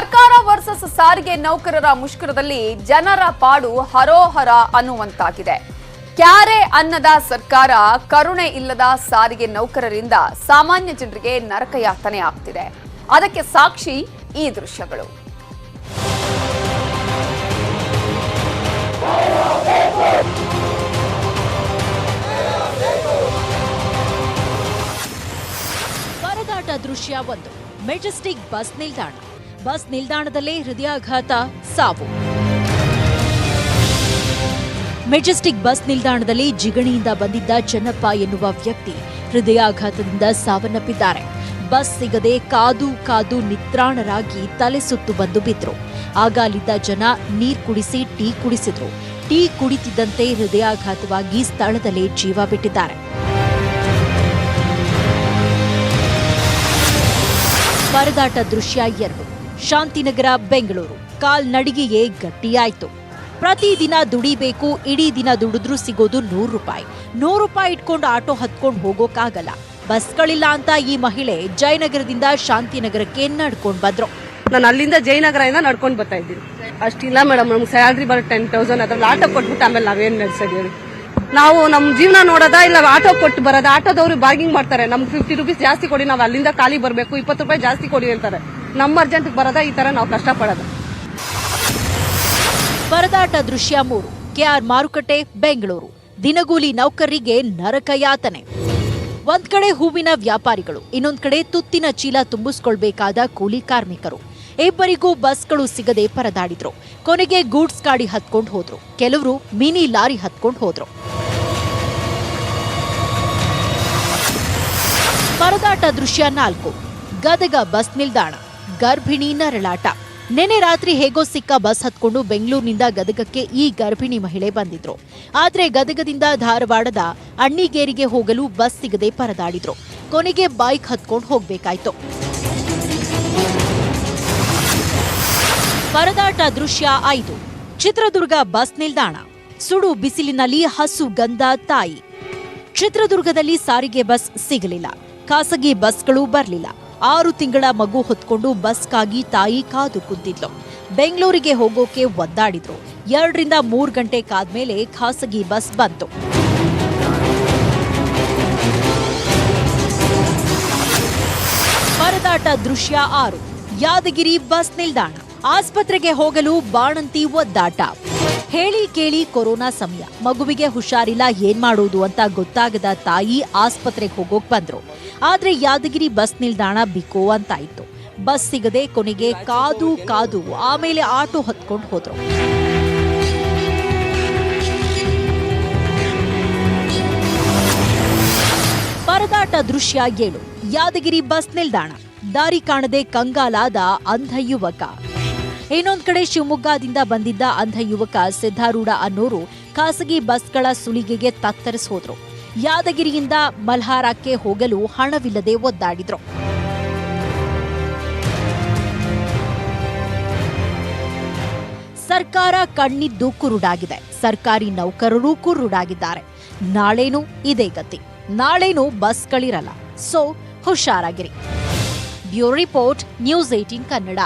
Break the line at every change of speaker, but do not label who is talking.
ಸರ್ಕಾರ ವರ್ಸಸ್ ಸಾರಿಗೆ ನೌಕರರ ಮುಷ್ಕರದಲ್ಲಿ ಜನರ ಪಾಡು ಹರೋಹರ ಅನ್ನುವಂತಾಗಿದೆ. ಕ್ಯಾರೆ ಅನ್ನದ ಸರ್ಕಾರ ಕರುಣೆ ಇಲ್ಲದ ಸಾರಿಗೆ ನೌಕರರಿಂದ ಸಾಮಾನ್ಯ ಜನರಿಗೆ ನರಕಯಾತನೆ ಆಗ್ತಿದೆ. ಅದಕ್ಕೆ ಸಾಕ್ಷಿ ಈ ದೃಶ್ಯಗಳು.
ಪರದಾಟ ದೃಶ್ಯ ಒಂದು. ಮೆಜೆಸ್ಟಿಕ್ ಬಸ್ ನಿಲ್ದಾಣ. ಬಸ್ ನಿಲ್ದಾಣದಲ್ಲೇ ಹೃದಯಾಘಾತ ಸಾವು. ಮೆಜೆಸ್ಟಿಕ್ ಬಸ್ ನಿಲ್ದಾಣದಲ್ಲಿ ಜಿಗಣಿಯಿಂದ ಬಂದಿದ್ದ ಚೆನ್ನಪ್ಪ ಎನ್ನುವ ವ್ಯಕ್ತಿ ಹೃದಯಾಘಾತದಿಂದ ಸಾವನ್ನಪ್ಪಿದ್ದಾರೆ. ಬಸ್ ಸಿಗದೆ ಕಾದು ಕಾದು ನಿತ್ರಾಣರಾಗಿ ತಲೆ ಸುತ್ತು ಬಂದು ಬಿದ್ರು. ಆಗ ಅಲ್ಲಿದ್ದ ಜನ ನೀರ್ ಕುಡಿಸಿ ಟೀ ಕುಡಿಸಿದ್ರು. ಟೀ ಕುಡಿತಿದ್ದಂತೆ ಹೃದಯಾಘಾತವಾಗಿ ಸ್ಥಳದಲ್ಲೇ ಜೀವ ಬಿಟ್ಟಿದ್ದಾರೆ. ಪರದಾಟ ದೃಶ್ಯ ಎರಡು. ಶಾಂತಿನಗರ, ಬೆಂಗಳೂರು. ಕಾಲ್ನಡಿಗೆಯೇ ಗಟ್ಟಿಯಾಯ್ತು. ಪ್ರತಿದಿನ ದುಡಿಬೇಕು, ಇಡೀ ದಿನ ದುಡಿದ್ರೂ ಸಿಗೋದು ನೂರು ರೂಪಾಯಿ. ನೂರು ರೂಪಾಯಿ ಇಟ್ಕೊಂಡು ಆಟೋ ಹತ್ಕೊಂಡು ಹೋಗೋಕ್ಕಾಗಲ್ಲ ಬಸ್ಗಳಿಲ್ಲ ಅಂತ ಈ ಮಹಿಳೆ ಜಯನಗರದಿಂದ ಶಾಂತಿನಗರಕ್ಕೆ ನಡ್ಕೊಂಡು ಬಂದ್ರು.
ನಾನು ಅಲ್ಲಿಂದ ಜಯನಗರದಿಂದ ನಡ್ಕೊಂಡು ಬರ್ತಾ ಇದ್ದೀನಿ. ಅಷ್ಟಿಲ್ಲ ಮೇಡಮ್ ನಮ್ಗೆ ಸ್ಯಾಲ್ರಿ ಬರೋ ಟೆನ್ ತೌಸಂಡ್ ಅದ್ರಲ್ಲಿ ಆಟೋ ಕೊಟ್ಬಿಟ್ಟು ಆಮೇಲೆ ನಾವೇನು ನಡೆಸಿದೀವಿ ನಾವು ನಮ್ಮ ಜೀವನ ನೋಡೋದಾ ಇಲ್ಲ ಆಟೋ ಕೊಟ್ಟು ಬರೋದ? ಆಟೋದವ್ರು ಬಾರ್ಗಿಂಗ್ ಮಾಡ್ತಾರೆ. ನಮ್ಗೆ ಫಿಫ್ಟಿ ರುಪೀಸ್ ಜಾಸ್ತಿ ಕೊಡಿ, ನಾವು ಅಲ್ಲಿಂದ ಖಾಲಿ ಬರಬೇಕು, ಇಪ್ಪತ್ತು ರೂಪಾಯಿ ಜಾಸ್ತಿ ಕೊಡಿ ಅಂತಾರೆ. ನಮ್ಮ ಅರ್ಜೆಂಟ್ಗೆ ಬರೋದ ಈ ತರ ನಾವು ಕಷ್ಟಪಡೋದು.
ಪರದಾಟ ದೃಶ್ಯ ಮೂರು, ಕೆಆರ್ ಮಾರುಕಟ್ಟೆ, ಬೆಂಗಳೂರು. ದಿನಗೂಲಿ ನೌಕರರಿಗೆ ನರಕ ಯಾತನೆ. ಒಂದ್ ಕಡೆ ಹೂವಿನ ವ್ಯಾಪಾರಿಗಳು, ಇನ್ನೊಂದ್ ಕಡೆ ತುತ್ತಿನ ಚೀಲ ತುಂಬಿಸ್ಕೊಳ್ಬೇಕಾದ ಕೂಲಿ ಕಾರ್ಮಿಕರು. ಇಬ್ಬರಿಗೂ ಬಸ್ಗಳು ಸಿಗದೆ ಪರದಾಡಿದ್ರು. ಕೊನೆಗೆ ಗೂಡ್ಸ್ ಗಾಡಿ ಹತ್ಕೊಂಡು ಹೋದ್ರು. ಕೆಲವರು ಮಿನಿ ಲಾರಿ ಹತ್ಕೊಂಡು ಹೋದ್ರು. ಪರದಾಟ ದೃಶ್ಯ ನಾಲ್ಕು, ಗದಗ ಬಸ್ ನಿಲ್ದಾಣ. ಗರ್ಭಿಣಿ ನರಳಾಟ. ನೆನೆ ರಾತ್ರಿ ಹೇಗೋ ಸಿಕ್ಕ ಬಸ್ ಹತ್ಕೊಂಡು ಬೆಂಗಳೂರಿನಿಂದ ಗದಗಕ್ಕೆ ಈ ಗರ್ಭಿಣಿ ಮಹಿಳೆ ಬಂದಿದ್ರು. ಆದ್ರೆ ಗದಗದಿಂದ ಧಾರವಾಡದ ಅಣ್ಣಿಗೇರಿಗೆ ಹೋಗಲು ಬಸ್ ಸಿಗದೆ ಪರದಾಡಿದ್ರು. ಕೊನೆಗೆ ಬೈಕ್ ಹತ್ಕೊಂಡು ಹೋಗ್ಬೇಕಾಯ್ತು. ಪರದಾಟ ದೃಶ್ಯ ಐದು. ಚಿತ್ರದುರ್ಗ ಬಸ್ ನಿಲ್ದಾಣ. ಸುಡು ಬಿಸಿಲಿನಲ್ಲಿ ಹಸು ಗಂಧ ತಾಯಿ. ಚಿತ್ರದುರ್ಗದಲ್ಲಿ ಸಾರಿಗೆ ಬಸ್ ಸಿಗಲಿಲ್ಲ. ಖಾಸಗಿ ಬಸ್ಗಳು ಬರಲಿಲ್ಲ. ಆರು ತಿಂಗಳ ಮಗು ಹೊತ್ಕೊಂಡು ಬಸ್ಗಾಗಿ ತಾಯಿ ಕಾದು ಕುಂತಿದ್ಲು. ಬೆಂಗಳೂರಿಗೆ ಹೋಗೋಕೆ ಒದ್ದಾಡಿದ್ರು. ಎರಡರಿಂದ ಮೂರು ಗಂಟೆ ಕಾದ್ಮೇಲೆ ಖಾಸಗಿ ಬಸ್ ಬಂತು. ಪರದಾಟ ದೃಶ್ಯ ಆರು. ಯಾದಗಿರಿ ಬಸ್ ನಿಲ್ದಾಣ. ಆಸ್ಪತ್ರೆಗೆ ಹೋಗಲು ಬಾಣಂತಿ ಒದ್ದಾಟ. ಹೇಳಿ ಕೇಳಿ ಕೊರೋನಾ ಸಮಯ. ಮಗುವಿಗೆ ಹುಷಾರಿಲ್ಲ, ಏನ್ ಮಾಡೋದು ಅಂತ ಗೊತ್ತಾಗದ ತಾಯಿ ಆಸ್ಪತ್ರೆಗೆ ಹೋಗೋಕ್ ಬಂದ್ರು. ಆದ್ರೆ ಯಾದಗಿರಿ ಬಸ್ ನಿಲ್ದಾಣ ಬಿಕೋ ಇತ್ತು ಬಸ್ ಸಿಗದೆ ಕೊನೆಗೆ ಕಾದು ಕಾದು ಆಮೇಲೆ ಆಟೋ ಹತ್ಕೊಂಡು ಹೋದ್ರು. ಪರದಾಟ ದೃಶ್ಯ ಏಳು. ಯಾದಗಿರಿ ಬಸ್ ನಿಲ್ದಾಣ. ದಾರಿ ಕಾಣದೆ ಕಂಗಾಲಾದ ಅಂಧ ಯುವಕ. ಇನ್ನೊಂದ್ ಕಡೆ ಶಿವಮೊಗ್ಗದಿಂದ ಬಂದಿದ್ದ ಅಂಧ ಯುವಕ ಸಿದ್ದಾರೂಢ ಅನ್ನೋರು ಖಾಸಗಿ ಬಸ್ಗಳ ಸುಲಿಗೆಗೆ ತತ್ತರಿಸ್ ಹೋದ್ರು ಯಾದಗಿರಿಯಿಂದ ಮಲ್ಹಾರಕ್ಕೆ ಹೋಗಲು ಹಣವಿಲ್ಲದೆ ಒದ್ದಾಡಿದ್ರು. ಸರ್ಕಾರ ಕಣ್ಣಿದ್ದು ಕುರುಡಾಗಿದೆ. ಸರ್ಕಾರಿ ನೌಕರರು ಕುರುಡಾಗಿದ್ದಾರೆ. ನಾಳೇನು ಇದೇ ಗತಿ. ನಾಳೇನು ಬಸ್ಗಳಿರಲ್ಲ. So, ಹುಷಾರಾಗಿರಿ. Bureau report, news eighteen Kannada.